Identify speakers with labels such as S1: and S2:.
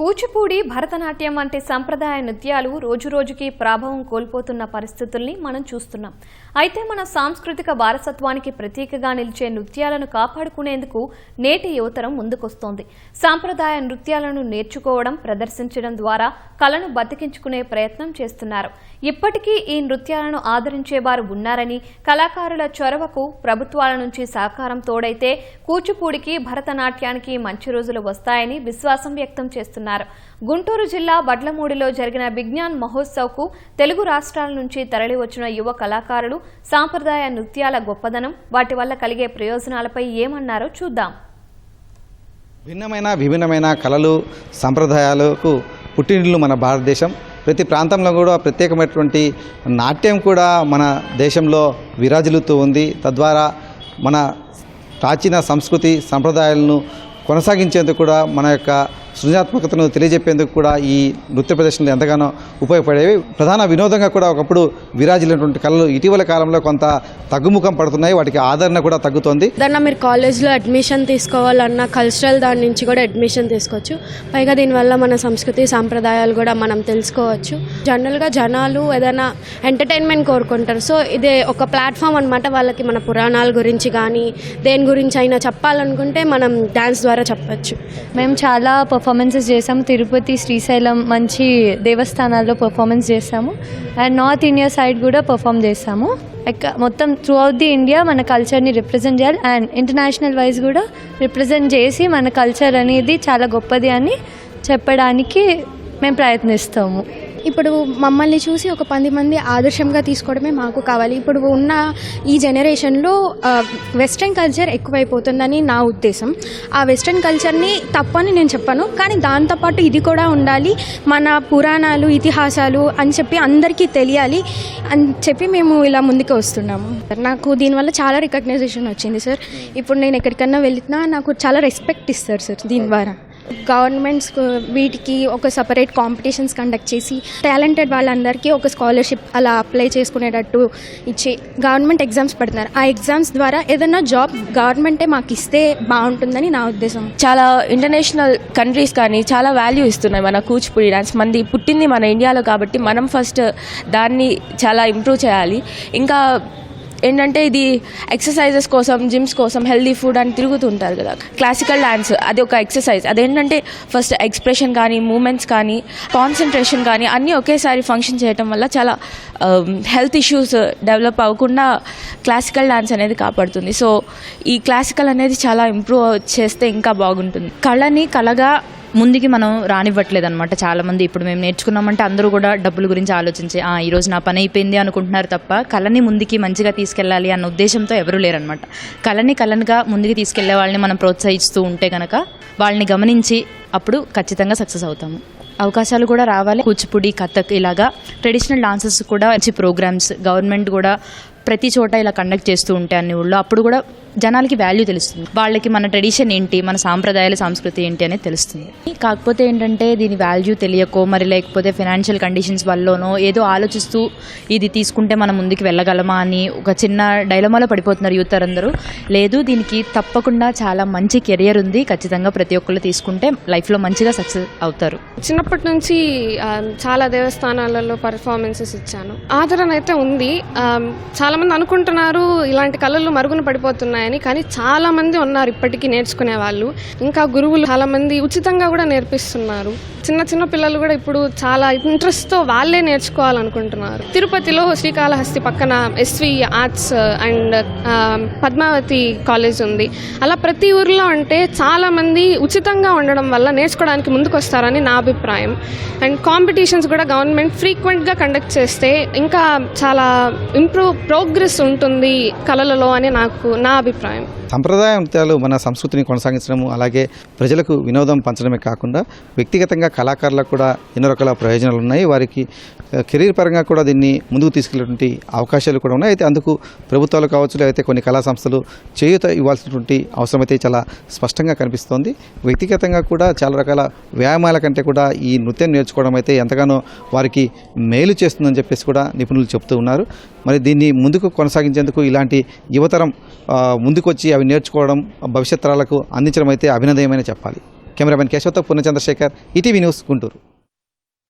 S1: కూచిపూడి భరతనాట్యం వంటి సంప్రదాయ నృత్యాలు రోజురోజుకి ప్రాభవం కోల్పోతున్న పరిస్థితుల్ని మనం చూస్తున్నాం. అయితే మన సాంస్కృతిక వారసత్వానికి ప్రతీకగా నిలిచే నృత్యాలను కాపాడుకునేందుకు నేటి యువతరం ముందుకొస్తోంది. సాంప్రదాయ నృత్యాలను నేర్చుకోవడం ప్రదర్శించడం ద్వారా కళను బతికించుకునే ప్రయత్నం చేస్తున్నారు. ఇప్పటికీ ఈ నృత్యాలను ఆదరించేవారు ఉన్నారని కళాకారుల చొరవకు ప్రభుత్వాల నుంచి సహకారం తోడైతే కూచిపూడికి భరతనాట్యానికి మంచి రోజులు వస్తాయని విశ్వాసం వ్యక్తం చేస్తున్నారు. గుంటూరు జిల్లా బడ్లమూడిలో జరిగిన విజ్ఞాన్ మహోత్సవ్కు తెలుగు రాష్ట్రాల నుంచి తరలివచ్చిన యువ కళాకారులు సాంప్రదాయ నృత్యాల గొప్పదనం వాటి వల్ల కలిగే ప్రయోజనాలపై ఏమన్నారో చూద్దాం.
S2: భిన్నమైన విభిన్నమైన కళలు సంప్రదాయాలకు పుట్టినిల్లు మన భారతదేశం. ప్రతి ప్రాంతంలో కూడా ప్రత్యేకమైనటువంటి నాట్యం కూడా మన దేశంలో విరాజిల్లుతూ ఉంది. తద్వారా మన ప్రాచీన సంస్కృతి సంప్రదాయాలను కొనసాగించేందుకు కూడా మన యొక్క సృజనాత్మకతను తెలియజెప్పేందుకు కూడా ఈ నృత్య ప్రదర్శనలు ఎంతగానో ఉపయోగపడేవి. ప్రధాన వినోదంగా కూడా ఒకప్పుడు విరాజిల్లినటువంటి కళలు ఇటీవల కాలంలో కొంత తగ్గుముఖం పడుతున్నాయి. వాటికి ఆదరణ కూడా తగ్గుతోంది.
S3: ఏదన్నా మీరు కాలేజ్లో అడ్మిషన్ తీసుకోవాలన్నా కల్చరల్ దాని నుంచి కూడా అడ్మిషన్ తీసుకోవచ్చు. పైగా దీనివల్ల మన సంస్కృతి సాంప్రదాయాలు కూడా మనం తెలుసుకోవచ్చు. జనరల్గా జనాలు ఏదైనా ఎంటర్టైన్మెంట్ కోరుకుంటారు. సో ఇదే ఒక ప్లాట్ఫామ్ అనమాట వాళ్ళకి మన పురాణాల గురించి కానీ దేని గురించి అయినా చెప్పాలనుకుంటే మనం డ్యాన్స్ ద్వారా చెప్పచ్చు.
S4: మేము చాలా పర్ఫార్మెన్సెస్ చేసాము తిరుపతి శ్రీశైలం మంచి దేవస్థానాల్లో పర్ఫార్మెన్స్ చేసాము అండ్ నార్త్ ఇండియా సైడ్ కూడా పర్ఫామ్ చేసాము మొత్తం త్రూ అవుట్ ది ఇండియా మన కల్చర్ని రిప్రజెంట్ చేయాలి. అండ్ ఇంటర్నేషనల్ వైజ్ కూడా రిప్రజెంట్ చేసి మన కల్చర్ అనేది చాలా గొప్పది అని చెప్పడానికి మేము ప్రయత్నిస్తాము.
S5: ఇప్పుడు మమ్మల్ని చూసి ఒక పది మంది ఆదర్శంగా తీసుకోవడమే మాకు కావాలి. ఇప్పుడు ఉన్న ఈ జనరేషన్లో వెస్ట్రన్ కల్చర్ ఎక్కువైపోతుందని నా ఉద్దేశం. ఆ వెస్ట్రన్ కల్చర్ని తప్పని నేను చెప్పాను కానీ దాంతోపాటు ఇది కూడా ఉండాలి. మన పురాణాలు ఇతిహాసాలు అని చెప్పి అందరికీ తెలియాలి అని చెప్పి మేము ఇలా ముందుకు వస్తున్నాము. నాకు దీనివల్ల చాలా రికగ్నైజేషన్ వచ్చింది సార్ ఇప్పుడు నేను ఎక్కడికన్నా వెళ్తున్నా నాకు చాలా రెస్పెక్ట్ ఇస్తారు సార్ దీని ద్వారా. గవర్నమెంట్స్ వీటికి ఒక సపరేట్ కాంపిటీషన్స్ కండక్ట్ చేసి టాలెంటెడ్ వాళ్ళందరికీ ఒక స్కాలర్షిప్ అలా అప్లై చేసుకునేటట్టు ఇచ్చి గవర్నమెంట్ ఎగ్జామ్స్ పెడుతున్నారు. ఆ ఎగ్జామ్స్ ద్వారా ఏదైనా జాబ్ గవర్నమెంటే మాకు ఇస్తే బాగుంటుందని నా ఉద్దేశం.
S6: చాలా ఇంటర్నేషనల్ కంట్రీస్ కానీ చాలా వాల్యూ ఇస్తున్నాయి మన కూచిపూడి డాన్స్ మంది పుట్టింది మన ఇండియాలో కాబట్టి మనం ఫస్ట్ దాన్ని చాలా ఇంప్రూవ్ చేయాలి. ఇంకా ఏంటంటే ఇది ఎక్సర్సైజెస్ కోసం జిమ్స్ కోసం హెల్దీ ఫుడ్ అని తిరుగుతుంటారు కదా. క్లాసికల్ డాన్స్ అది ఒక ఎక్సర్సైజ్ అదేంటంటే ఫస్ట్ ఎక్స్ప్రెషన్ కానీ మూమెంట్స్ కానీ కాన్సన్ట్రేషన్ కానీ అన్నీ ఒకేసారి ఫంక్షన్ చేయటం వల్ల చాలా హెల్త్ ఇష్యూస్ డెవలప్ అవ్వకుండా క్లాసికల్ డాన్స్ అనేది కాపాడుతుంది. సో ఈ క్లాసికల్ అనేది చాలా ఇంప్రూవ్ చేస్తే ఇంకా బాగుంటుంది.
S7: కళని కళగా ముందుకి మనం రానివ్వట్లేదు అనమాట చాలా మంది ఇప్పుడు మేము నేర్చుకున్నామంటే అందరూ కూడా డబ్బుల గురించి ఆలోచించి ఆ ఈ రోజు నా పని అయిపోయింది అనుకుంటున్నారు తప్ప కళని ముందుకి మంచిగా తీసుకెళ్ళాలి అన్న ఉద్దేశంతో ఎవరూ లేరనమాట కళని కళనిగా ముందుకు తీసుకెళ్ళే వాళ్ళని మనం ప్రోత్సహిస్తూ ఉంటే గనక వాళ్ళని గమనించి అప్పుడు ఖచ్చితంగా సక్సెస్ అవుతాము. అవకాశాలు కూడా రావాలి. కూచిపూడి కథక్ ఇలాగా ట్రెడిషనల్ డాన్సెస్ కూడా మంచి ప్రోగ్రామ్స్ గవర్నమెంట్ కూడా ప్రతి చోట ఇలా కండక్ట్ చేస్తూ ఉంటే అన్ని ఊళ్ళో అప్పుడు కూడా జనాలకి వాల్యూ తెలుస్తుంది. వాళ్ళకి మన ట్రెడిషన్ ఏంటి మన సాంప్రదాయాల సంస్కృతి ఏంటి అనేది తెలుస్తుంది. కాకపోతే ఏంటంటే దీని వాల్యూ తెలియకో మరి లేకపోతే ఫినాన్షియల్ కండిషన్స్ వల్లనో ఏదో ఆలోచిస్తూ ఇది తీసుకుంటే మనం ముందుకు వెళ్ళగలమా అని ఒక చిన్న డైలమాలో పడిపోతున్నారు యూత్ అందరూ లేదు దీనికి తప్పకుండా చాలా మంచి కెరియర్ ఉంది. ఖచ్చితంగా ప్రతి ఒక్కళ్ళు తీసుకుంటే లైఫ్లో మంచిగా సక్సెస్ అవుతారు.
S8: చిన్నప్పటి నుంచి చాలా దేవస్థానాలలో పర్ఫార్మెన్సెస్ ఇచ్చాను. ఆదరణ అయితే ఉంది. చాలామంది అనుకుంటున్నారు ఇలాంటి కళలు మరుగున పడిపోతున్నాయని కానీ చాలా మంది ఉన్నారు ఇప్పటికీ నేర్చుకునే వాళ్ళు. ఇంకా గురువులు చాలా మంది ఉచితంగా కూడా నేర్పిస్తున్నారు. చిన్న చిన్న పిల్లలు కూడా ఇప్పుడు చాలా ఇంట్రెస్ట్తో వాళ్ళే నేర్చుకోవాలనుకుంటున్నారు. తిరుపతిలో శ్రీకాళహస్తి పక్కన SV arts and Padmavati college ఉంది. అలా ప్రతి ఊర్లో అంటే చాలా మంది ఉచితంగా ఉండడం వల్ల నేర్చుకోవడానికి ముందుకు వస్తారని నా అభిప్రాయం. అండ్ కాంపిటీషన్స్ కూడా గవర్నమెంట్ ఫ్రీక్వెంట్గా కండక్ట్ చేస్తే ఇంకా చాలా ఇంప్రూవ్ ప్రోగ్రెస్ ఉంటుంది కళలలో అని నాకు నా అభిప్రాయం
S2: సంప్రదాయ నృత్యాలు మన సంస్కృతిని కొనసాగించడము అలాగే ప్రజలకు వినోదం పంచడమే కాకుండా వ్యక్తిగతంగా కళాకారులకు కూడా ఎన్నో రకాల ప్రయోజనాలు ఉన్నాయి వారికి కెరీర్ పరంగా కూడా దీన్ని ముందుకు తీసుకెళ్ళేటువంటి అవకాశాలు కూడా ఉన్నాయి. అయితే అందుకు ప్రభుత్వాలు కావచ్చు లేకపోతే కొన్ని కళా సంస్థలు చేయూత ఇవ్వాల్సినటువంటి అవసరం అయితే చాలా స్పష్టంగా కనిపిస్తోంది. వ్యక్తిగతంగా కూడా చాలా రకాల వ్యాయామాల కంటే కూడా ఈ నృత్యం నేర్చుకోవడం అయితే ఎంతగానో వారికి మేలు చేస్తుందని చెప్పేసి కూడా నిపుణులు చెప్తూ ఉన్నారు. మరి దీన్ని ముందుకు కొనసాగించేందుకు ఇలాంటి యువతరం ముందుకొచ్చి అవి నేర్చుకోవడం భవిష్యత్ తరాలకు అందించడం అయితే అభినందనమని చెప్పాలి. కెమెరామెన్ కేశవతో పూర్ణచంద్రశేఖర్ ఈటీవీ న్యూస్ గుంటూరు.